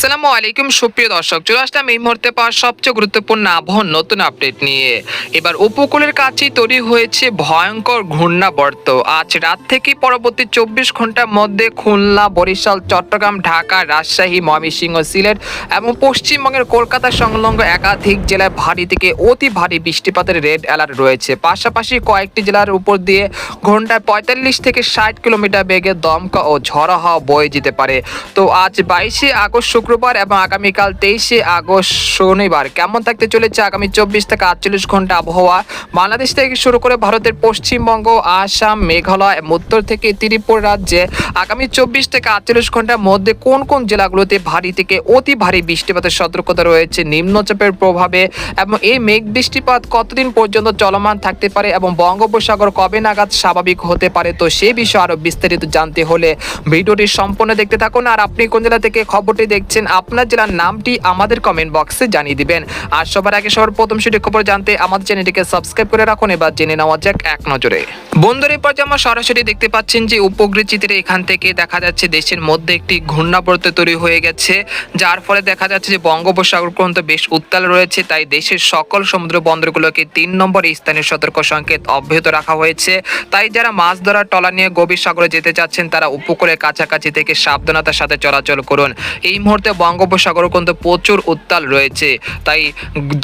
আসসালামু আলাইকুম, সুপ্রিয় দর্শক। চলে আসলাম এই মুহূর্তে পাওয়া সবচেয়ে গুরুত্বপূর্ণ আবহাওয়ার নতুন আপডেট নিয়ে। এবার উপকূলের কাছেই তৈরি হয়েছে ভয়ঙ্কর ঘূর্ণাবর্ত। আজ রাত থেকে পরবর্তী চব্বিশ ঘণ্টার মধ্যে খুলনা, বরিশাল, চট্টগ্রাম, ঢাকা, রাজশাহী, ময়মনসিংহ, সিলেট এবং পশ্চিমবঙ্গের কলকাতা সংলগ্ন একাধিক জেলায় ভারী থেকে অতি ভারী বৃষ্টিপাতের রেড অ্যালার্ট রয়েছে। পাশাপাশি কয়েকটি জেলার উপর দিয়ে ঘন্টায় পঁয়তাল্লিশ থেকে ষাট কিলোমিটার বেগে দমকা ও ঝড়ো হাওয়া বয়ে যেতে পারে। তো আজ বাইশে আগস্ট শুক্রবার এবং আগামীকাল তেইশে আগস্ট শনিবার। কেমন থাকতে চলেছে আগামী চব্বিশ থেকে আটচল্লিশ ঘণ্টা আবহাওয়া? বাংলাদেশ থেকে শুরু করে ভারতের পশ্চিমবঙ্গ, আসাম, মেঘালয় এবং উত্তর থেকে ত্রিপুর রাজ্যে আগামী চব্বিশ থেকে আটচল্লিশ ঘণ্টার মধ্যে কোন কোন জেলাগুলোতে ভারী থেকে অতি ভারী বৃষ্টিপাতের সতর্কতা রয়েছে, নিম্নচাপের প্রভাবে এবং এই মেঘ বৃষ্টিপাত কতদিন পর্যন্ত চলমান থাকতে পারে এবং বঙ্গোপসাগর কবে নাগাদ স্বাভাবিক হতে পারে? তো সেই বিষয়ে আরও বিস্তারিত জানতে হলে ভিডিওটি সম্পূর্ণ দেখতে থাকুন। আর আপনি কোন জেলা থেকে খবরটি দেখছেন আপনার জেলার নামটি আমাদের কমেন্ট বক্সে জানিয়ে দিবেন। আর সবার আগে সবার প্রথম সেটি খবর জানতে আমাদের চ্যানেলটিকে সাবস্ক্রাইব করে রাখুন, এবার জেনে নেওয়া যাক এক নজরে। বন্ধুর এই পর্যায়ে আমরা সরাসরি দেখতে পাচ্ছেন যে উপগ্রহ চিত্রে এখান থেকে দেখা যাচ্ছে দেশের মধ্যে একটি ঘূর্ণাবর্ত তৈরি হয়ে গেছে, যার ফলে দেখা যাচ্ছে যে বঙ্গোপসাগর পর্যন্ত বেশ উত্তাল রয়েছে, তাই দেশের সকল সমুদ্র বন্দরগুলোকে তিন নম্বর স্থানীয় সতর্ক সংকেত অব্যাহত রাখা হয়েছে। তাই যারা মাছ ধরার টলা নিয়ে গভীর সাগরে যেতে চাচ্ছেন, তারা উপকূলের কাছাকাছি থেকে সাবধানতার সাথে চলাচল করুন। এই মুহূর্তে বঙ্গোপসাগর কিন্তু প্রচুর উত্তাল রয়েছে। তাই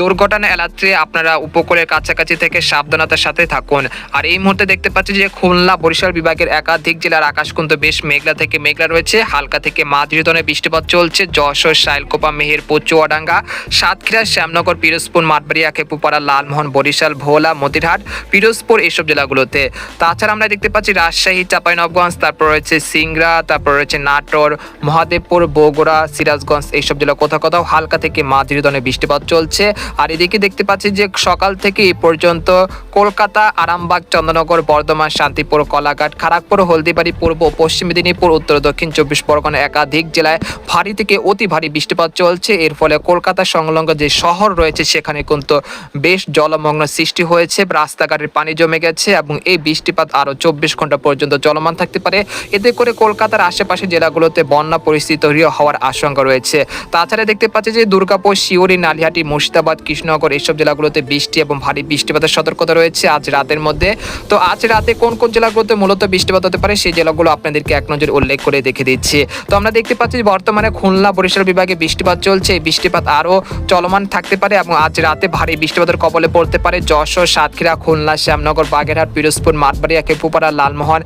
দুর্ঘটনা এড়াতে আপনারা উপকূলের কাছাকাছি থেকে সাবধানতার সাথে থাকুন। আর এই মুহূর্তে দেখতে পাচ্ছি যে খুলনা বরিশাল বিভাগের একাধিক জেলার আকাশ কিন্তু বেশ মেঘলা থেকে মেঘলা রয়েছে। হালকা থেকে মাঝারি ধরনের বৃষ্টিপাত চলছে। যশোর, শাইলকোপা মেহেরপুর চুয়াডাঙ্গা সাতক্ষীরা, শ্যামনগর, পিরোজপুর, মাঠবাড়িয়া, খেপুপাড়া, লালমোহন, বরিশাল, ভোলা, মতিরহাট, পিরোজপুর এইসব জেলাগুলোতে। তাছাড়া আমরা দেখতে পাচ্ছি রাজশাহী চাঁপাইনবগঞ্জ তারপর রয়েছে সিংড়া, তারপর রয়েছে নাটোর, মহাদেবপুর, বগুড়া সিরাজগঞ্জ, এইসব জেলা কোথাও কোথাও হালকা থেকে মাঝারি ধরনের বৃষ্টিপাত চলছে। আর এদিকে দেখতে পাচ্ছি যে সকাল থেকে এই পর্যন্ত কলকাতা, আরামবাগ, চন্দ্রনগর, বর্ধমান, শান্তিপুর, কলাঘাট খড়গপুর হলদিবাড়ি, পূর্ব, পশ্চিম মেদিনীপুর, উত্তর, দক্ষিণ চব্বিশ পরগনা একাধিক জেলায় ভারী থেকে অতি ভারী বৃষ্টিপাত চলছে। এর ফলে কলকাতা সংলগ্ন যে শহর রয়েছে, সেখানে কিন্তু বেশ জলমগ্ন সৃষ্টি হয়েছে। রাস্তাঘাটের পানি জমে গেছে এবং এই বৃষ্টিপাত আরও চব্বিশ ঘণ্টা পর্যন্ত চলমান থাকতে পারে। এতে করে কলকাতার আশেপাশে জেলাগুলোতে বন্যা পরিস্থিতি তৈরি হওয়ার আশঙ্কা রয়েছে। তাছাড়া দেখতে পাচ্ছি যে দুর্গাপুর শিউরি নালিহাটি, মুর্শিদাবাদ, কৃষ্ণনগর এইসব জেলাগুলোতে বৃষ্টি এবং ভারী বৃষ্টিপাতের সতর্কতা রয়েছে আজ রাতের মধ্যে। তো আজ রাতে কোন কোন জেলাগুলোতে মূলত বৃষ্টিপাত হতে পারে সেই জেলাগুলো আপনাদেরকে এক নজর উল্লেখ করে দেখে দিচ্ছি। তো আমরা দেখতে পাচ্ছি বর্তমানে খুলনা বরিশাল বিভাগে বৃষ্টিপাত চলছে। এই বৃষ্টিপাত আরও চলমান থাকতে পারে এবং আজ রাতে ভারী বৃষ্টিপাতের কবলে পড়তে পারে যশোর, সাতক্ষীরা, খুলনা, শ্যামনগর, বাগেরহাট, পিরোজপুর, মাঠবাড়িয়া কেপুপাড়া লালমোহন।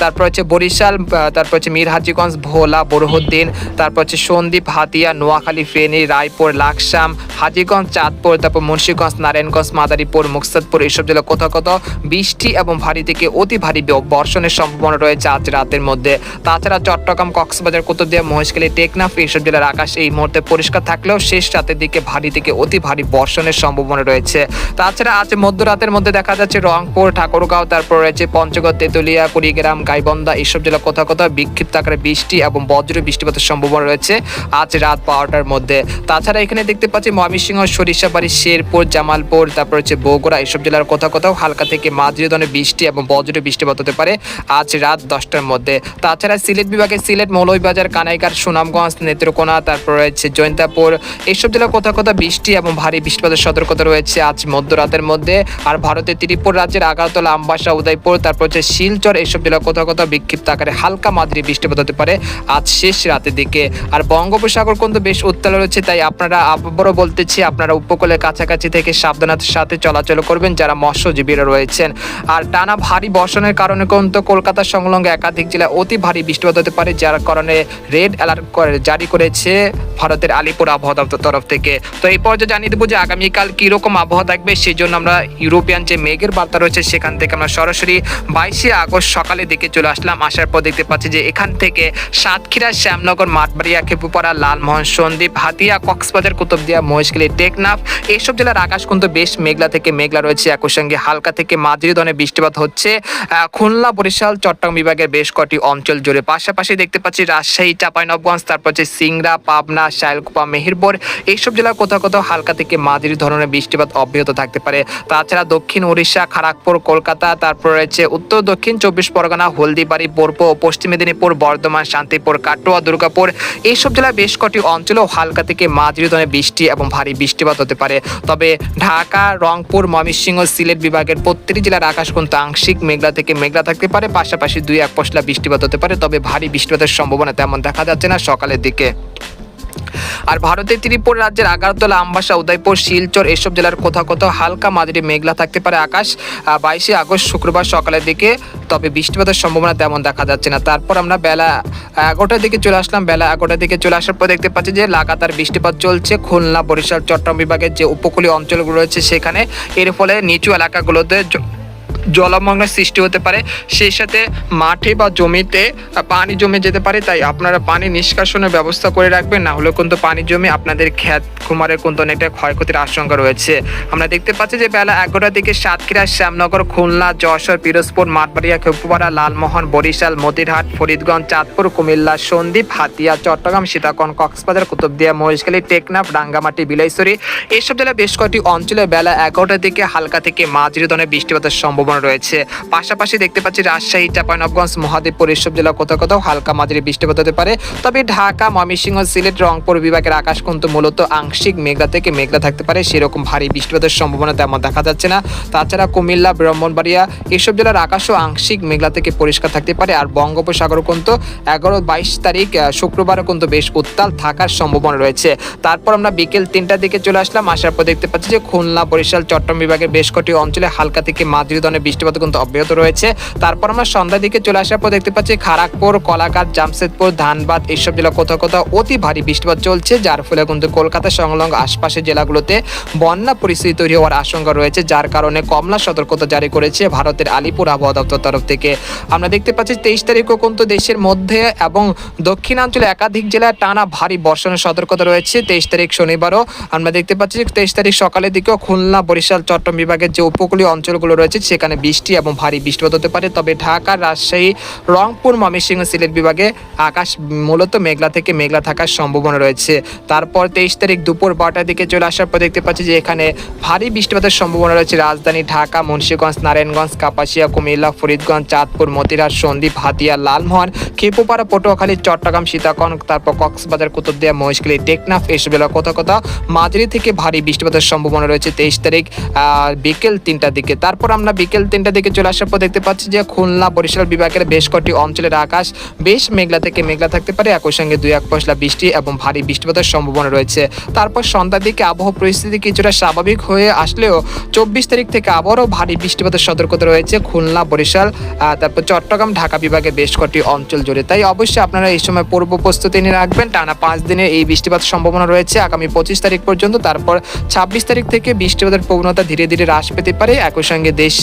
তারপর হচ্ছে বরিশাল তারপর হচ্ছে মিরহাজিগঞ্জ ভোলা বরহুদ্দিন তারপর হচ্ছে সন্দ্বীপ হাতিয়া নোয়াখালী, ফেনী, রায়পুর, লাকসাম, হাজিগঞ্জ, চাঁদপুর, তারপর মুন্সিগঞ্জ, নারায়ণগঞ্জ, মাদারীপুর, মুকসাদপুর এইসব জেলা কোথাও কোথাও বৃষ্টি এবং ভারী থেকে অতি ভারী বর্ষণের সম্ভাবনা রয়েছে আজ রাতের মধ্যে। তাছাড়া চট্টগ্রাম, কক্সবাজার, কুতুবদিয়া, মহেশখালী, টেকনাফ এইসব জেলার আকাশ এই মুহূর্তে পরিষ্কার থাকলেও শেষ রাতের দিকে ভারী থেকে অতি ভারী বর্ষণের সম্ভাবনা রয়েছে। তাছাড়া আজ মধ্যরাতের মধ্যে দেখা যাচ্ছে রংপুর, ঠাকুরগাঁও, তারপর রয়েছে পঞ্চগড়, তেতুলিয়া, কুড়িগ্রাম, গাইবন্ধা এইসব জেলা কোথাও কোথাও বিক্ষিপ্ত আকারে বৃষ্টি এবং বজ্র বৃষ্টিপাতের সম্ভাবনা রয়েছে। আজ রাত বারোটার মধ্যে। তাছাড়া এখানে দেখতে পাচ্ছি ময়মনসিংহ, সরিষাবাড়ি, শেরপুর, জামালপুর, তারপর হচ্ছে বগুড়া এইসব জেলার কোথাও কোথাও হালকা থেকে মাঝারি ধরনের বৃষ্টি এবং বজ্র বৃষ্টিপাত হতে পারে আজ রাত দশটার মধ্যে। তাছাড়া সিলেট বিভাগে সিলেট, মৌলভীবাজার কানাইকার সুনামগঞ্জ, নেত্রকোনা, তারপর রয়েছে জৈন্তাপুর এইসব জেলার কোথাও কোথাও বৃষ্টি এবং ভারী বৃষ্টিপাতের সতর্কতা রয়েছে আজ মধ্যরাতের মধ্যে। আর ভারতের ত্রিপুর রাজ্যের আগারতলা, আমবাসা, উদয়পুর, তারপর হচ্ছে শিলচর এইসব জেলা কোথাও কোথাও বিক্ষিপ্ত আকারে হালকা মাঝারি বৃষ্টিপাত হতে পারে আজ শেষ রাতের দিকে। আর বঙ্গোপসাগর কিন্তু বেশ উত্তাল রয়েছে, তাই আপনারা আবারও বলতেছি, আপনারা উপকূলের কাছাকাছি থেকে সাবধানতার সাথে চলাচল করবেন, যারা মৎস্যজীবীরা রয়েছেন। আর টানা ভারী বর্ষণের কারণে কিন্তু কলকাতা সংলগ্ন একাধিক জেলায় অতি ভারী বৃষ্টিপাত হতে পারে, যার কারণে রেড অ্যালার্ট জারি করেছে ভারতের আলিপুর আবহাওয়া দপ্তর তরফ থেকে। তো এই পর্যায়ে জানিয়ে দেবো যে আগামীকাল কীরকম আবহাওয়া থাকবে সেই জন্য আমরা ইউরোপিয়ান যে মেঘের বার্তা রয়েছে, সেখান থেকে আমরা সরাসরি বাইশে আগস্ট সকালের দিকে চলে আসলাম। আসার পর দেখতে পাচ্ছি যে এখান থেকে সাতক্ষীরা, শ্যামনগর, মাঠবাড়িয়া, খেপুপাড়া লালমোহন সন্দ্বীপ হাতিয়া, কক্সবাজার, কুতুবদিয়া মহেশখালী টেকনাফ এইসব জেলার আকাশ কিন্তু বেশ মেঘলা থেকে মেঘলা রয়েছে। একই সঙ্গে হালকা থেকে মাঝারি ধরনের বৃষ্টিপাত হচ্ছে। খুলনা, বরিশাল, চট্টগ্রাম বিভাগের বেশ কটি অঞ্চল জুড়ে। পাশাপাশি দেখতে পাচ্ছি রাজশাহী চাঁপাইনবগঞ্জ তারপর হচ্ছে সিংড়া, পাবনা শায়লকুপা মেহেরপুর এইসব জেলার কোথাও কোথাও হালকা থেকে মাঝারি ধরনের বৃষ্টিপাত অব্যাহত থাকতে পারে। তাছাড়া দক্ষিণ উড়িষ্যা খড়গপুর কলকাতা, তারপর রয়েছে উত্তর, দক্ষিণ চব্বিশ পরগনা, হলদিবাড়ি পূর্ব পশ্চিম মেদিনীপুর, বর্ধমান, শান্তিপুর, কাটোয়া, দুর্গাপুর এইসব জেলার জেলার বেশ কটি অঞ্চলেও হালকা থেকে মাঝারি ধরনের বৃষ্টি এবং ভারী বৃষ্টিপাত হতে পারে। তবে ঢাকা, রংপুর, ময়মনসিংহ, সিলেট বিভাগের প্রত্যেকটি জেলার আকাশ কিন্তু আংশিক মেঘলা থেকে মেঘলা থাকতে পারে। পাশাপাশি দুই এক পশলা বৃষ্টিপাত হতে পারে, তবে ভারী বৃষ্টিপাতের সম্ভাবনা তেমন দেখা যাচ্ছে না সকালের দিকে। আর ভারতের ত্রিপুরা রাজ্যের আগারতলা, আমবাসা, উদয়পুর, শিলচর এসব জেলার কোথাও কোথাও হালকা মাঝারি মেঘলা থাকতে পারে আকাশ। বাইশে আগস্ট শুক্রবার সকালের দিকে, তবে বৃষ্টিপাতের সম্ভাবনা তেমন দেখা যাচ্ছে না। তারপর আমরা বেলা এগারোটার দিকে চলে আসলাম। বেলা এগারোটার দিকে চলে আসার পর দেখতে পাচ্ছি যে লাগাতার বৃষ্টিপাত চলছে। খুলনা, বরিশাল, চট্টগ্রাম বিভাগের যে উপকূলীয় অঞ্চলগুলো রয়েছে সেখানে। এর ফলে নিচু এলাকাগুলোতে জলমগ্নের সৃষ্টি হতে পারে, সেই সাথে মাঠে বা জমিতে পানি জমে যেতে পারে, তাই আপনারা পানি নিষ্কাশনের ব্যবস্থা করে রাখবেন, না হলে কিন্তু পানি জমে আপনাদের ক্ষেত কুমারের কিন্তু অনেকটা ক্ষয়ক্ষতির আশঙ্কা রয়েছে। আমরা দেখতে পাচ্ছি যে বেলা এগারোটার দিকে সাতক্ষীরা, শ্যামনগর, খুলনা, যশোর, পিরোজপুর, মাঠবাড়িয়া, খেপুপাড়া, লালমোহন, বরিশাল, মতিরহাট, ফরিদগঞ্জ, চাঁদপুর, কুমিল্লা, সন্দ্বীপ, হাতিয়া, চট্টগ্রাম সীতাকন কক্সবাজার, কুতুবদিয়া, মহেশখালী, টেকনাফ, রাঙ্গামাটি, বিলাইছড়ি এইসব জেলায় বেশ কয়েকটি অঞ্চলে বেলা এগারোটার দিকে হালকা থেকে মাঝারি ধরনের বৃষ্টিপাতের সম্ভাবনা রয়েছে। পাশাপাশি দেখতে পাচ্ছি রাজশাহী চাঁপাইনবগঞ্জ মহাদেবপুর এসব জেলা কোথাও কোথাও হালকা মাঝারি বৃষ্টিপাত হতে পারে। তবে ঢাকা, ময়মনসিংহ, সিলেট, রংপুর বিভাগের আকাশ কিন্তু মূলত আংশিক মেঘলা থেকে মেঘলা থাকতে পারে। সেরকম ভারী বৃষ্টিপাতের সম্ভাবনা তেমন দেখা যাচ্ছে না। তাছাড়া কুমিল্লা, ব্রাহ্মণবাড়িয়া এসব জেলার আকাশও আংশিক মেঘলা থেকে পরিষ্কার থাকতে পারে। আর বঙ্গোপসাগর কিন্তু এগারো বাইশ তারিখ শুক্রবারও কিন্তু বেশ উত্তাল থাকার সম্ভাবনা রয়েছে। তারপর আমরা বিকেল তিনটার দিকে চলে আসলাম। আসার পর দেখতে পাচ্ছি যে খুলনা, বরিশাল, চট্টগ্রাম বিভাগের বেশ কটি অঞ্চলে হালকা থেকে মাঝারি বৃষ্টিপাত কিন্তু অব্যাহত রয়েছে। তারপর আমরা সন্ধ্যার দিকে চলে আসার পর দেখতে পাচ্ছি খারাকপুর কলাঘাট, জামশেদপুর, ধানবাদ এইসব জেলা কোথাও কোথাও অতি ভারী বৃষ্টিপাত চলছে, যার ফলে কিন্তু কলকাতা সংলগ্ন আশপাশের জেলাগুলোতে বন্যা পরিস্থিতি তৈরি হওয়ার আশঙ্কা রয়েছে, যার কারণে কমলা সতর্কতা জারি করেছে ভারতের আলিপুর আবহাওয়া দপ্তর তরফ থেকে। আমরা দেখতে পাচ্ছি তেইশ তারিখও কিন্তু দেশের মধ্যে এবং দক্ষিণাঞ্চলে একাধিক জেলায় টানা ভারী বর্ষণের সতর্কতা রয়েছে। তেইশ তারিখ শনিবারও আমরা দেখতে পাচ্ছি তেইশ তারিখ সকালের দিকেও খুলনা, বরিশাল, চট্টগ্রাম বিভাগের যে উপকূলীয় অঞ্চলগুলো রয়েছে, সেখানে বৃষ্টি এবং ভারী বৃষ্টিপাত হতে পারে। তবে ঢাকা, রাজশাহী, রংপুর, ময়মনসিংহ, সিলেট বিভাগে আকাশ মূলত মেঘলা থেকে মেঘলা থাকার সম্ভাবনা রয়েছে। তারপর তেইশ তারিখ দুপুর বারোটার দিকে চলে আসার পর দেখতে পাচ্ছি যে এখানে ভারী বৃষ্টিপাতের সম্ভাবনা রয়েছে। রাজধানী ঢাকা, মুন্সিগঞ্জ, নারায়ণগঞ্জ, কাপাসিয়া, কুমিল্লা, ফরিদগঞ্জ, চাঁদপুর মতিরাট সন্দ্বীপ, হাতিয়া, লালমোহন, খেপুপাড়া, পটুয়াখালী, চট্টগ্রাম, সীতাকন, তারপর কক্সবাজার, কুতুবদিয়া, মহেশখালী, টেকনাফ এসব জেলা কোথাও কোথাও মাঝারি থেকে ভারী বৃষ্টিপাতের সম্ভাবনা রয়েছে তেইশ তারিখ বিকেল তিনটার দিকে। তারপর আমরা বিকেল তিনটার দিকে চলে আসার পর দেখতে পাচ্ছি যে খুলনা বরিশাল বিভাগের বেশ কটি অঞ্চলের আকাশ বেশ মেঘলা থেকে মেঘলা থাকতে পারে। একই সঙ্গে দুই এক পশলা বৃষ্টি এবং ভারী বৃষ্টিপাতের সম্ভাবনা রয়েছে। তারপর সন্ধ্যার দিকে আবহাওয়া পরিস্থিতি কিছুটা স্বাভাবিক হয়ে আসলেও চব্বিশ তারিখ থেকে আবারও ভারী বৃষ্টিপাতের সতর্কতা রয়েছে খুলনা, বরিশাল তারপর চট্টগ্রাম, ঢাকা বিভাগের বেশ কটি অঞ্চল জুড়ে। তাই অবশ্যই আপনারা এই সময় পূর্ব প্রস্তুতি নিয়ে রাখবেন। টানা পাঁচ দিনের এই বৃষ্টিপাত সম্ভাবনা রয়েছে। আগামী পঁচিশ তারিখ পর্যন্ত, তারপর ছাব্বিশ তারিখ থেকে বৃষ্টিপাতের প্রবণতা ধীরে ধীরে হ্রাস পেতে পারে। একই সঙ্গে দেশ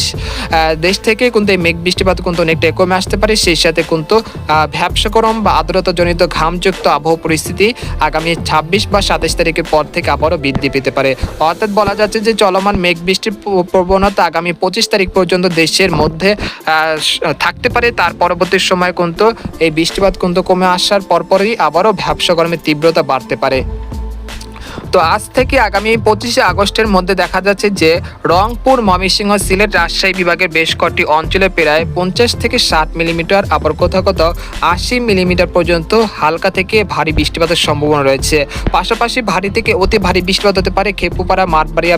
দেশ থেকে কিন্তু এই মেঘ বৃষ্টিপাত কিন্তু অনেকটা কমে আসতে পারে। সেই সাথে কিন্তু আহ, ভ্যাবসাগরম বা আর্দ্রতাজনিত ঘামযুক্ত আবহাওয়া পরিস্থিতি আগামী ছাব্বিশ বা সাতাশ তারিখের পর থেকে আবারও বৃদ্ধি পেতে পারে। অর্থাৎ বলা যাচ্ছে যে চলমান মেঘ বৃষ্টির প্রবণতা আগামী পঁচিশ তারিখ পর্যন্ত দেশের মধ্যে থাকতে পারে। তার পরবর্তী সময় কিন্তু এই বৃষ্টিপাত কিন্তু কমে আসার পরপরই আবারও ভ্যাবসা গরমের তীব্রতা বাড়তে পারে। তো আজ থেকে আগামী পঁচিশে আগস্টের মধ্যে দেখা যাচ্ছে যে রংপুর, ময়মনসিংহ, সিলেট, রাজশাহী বিভাগের বেশ কটি অঞ্চলে প্রায় পঞ্চাশ থেকে ষাট মিলিমিটার আবার কোথাও কোথাও আশি মিলিমিটার পর্যন্ত হালকা থেকে ভারী বৃষ্টিপাতের সম্ভাবনা রয়েছে। পাশাপাশি ভারী থেকে অতি ভারী বৃষ্টিপাত হতে পারে খেপুপাড়া, মাঠবাড়িয়া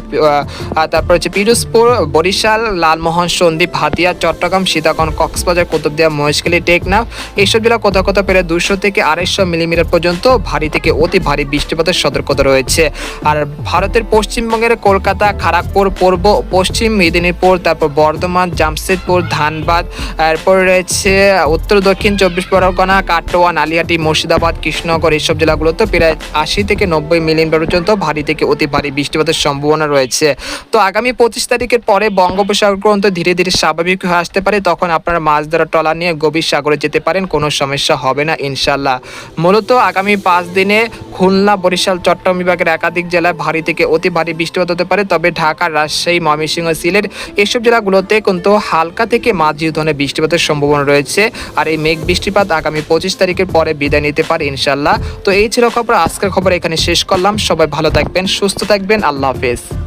তারপর হচ্ছে পিরোজপুর, বরিশাল, লালমোহন, সন্দ্বীপ, হাতিয়া, চট্টগ্রাম, সীতাকন, কক্সবাজার, কুতুবদিয়া, মহেশখালী, টেকনাফ এইসব জেলা কোথাও কোথাও প্রায় দুশো থেকে আড়াইশো মিলিমিটার পর্যন্ত ভারী থেকে অতি ভারী বৃষ্টিপাতের সতর্কতা রয়েছে। আর ভারতের পশ্চিমবঙ্গের কলকাতা খড়গপুর পূর্ব, পশ্চিম মেদিনীপুর, তারপর বর্ধমান, জামশেদপুর, ধানবাদ, এরপর রয়েছে উত্তর, দক্ষিণ, চব্বিশ পরগনা, কাটোয়া, নালিয়াটি, মুর্শিদাবাদ, কৃষ্ণনগর এইসব জেলাগুলোতে প্রায় আশি থেকে নব্বই মিলিমিটার পর্যন্ত ভারী থেকে অতি ভারী বৃষ্টিপাতের সম্ভাবনা রয়েছে। তো আগামী পঁচিশ তারিখের পরে বঙ্গোপসাগর কিন্তু ধীরে ধীরে স্বাভাবিক হয়ে আসতে পারে। তখন আপনারা মাছ ধরা ট্রলার নিয়ে গভীর সাগরে যেতে পারেন, কোনো সমস্যা হবে না ইনশাল্লাহ মূলত আগামী পাঁচ দিনে খুলনা, বরিশাল, চট্টগ্রাম বিভাগের একাধিক জেলায় ভারী থেকে অতি ভারী বৃষ্টিপাত হতে পারে। তবে ঢাকা রাজশাহী, ময়মনসিংহ, সিলেট এসব জেলাগুলোতে কিন্তু হালকা থেকে মাঝি ধরনের বৃষ্টিপাতের সম্ভাবনা রয়েছে। আর এই মেঘ বৃষ্টিপাত আগামী পঁচিশ তারিখের পরে বিদায় নিতে পারে ইনশাল্লাহ তো এই ছিল খবর, আজকের খবর এখানে শেষ করলাম। সবাই ভালো থাকবেন, সুস্থ থাকবেন। আল্লাহ হাফেজ।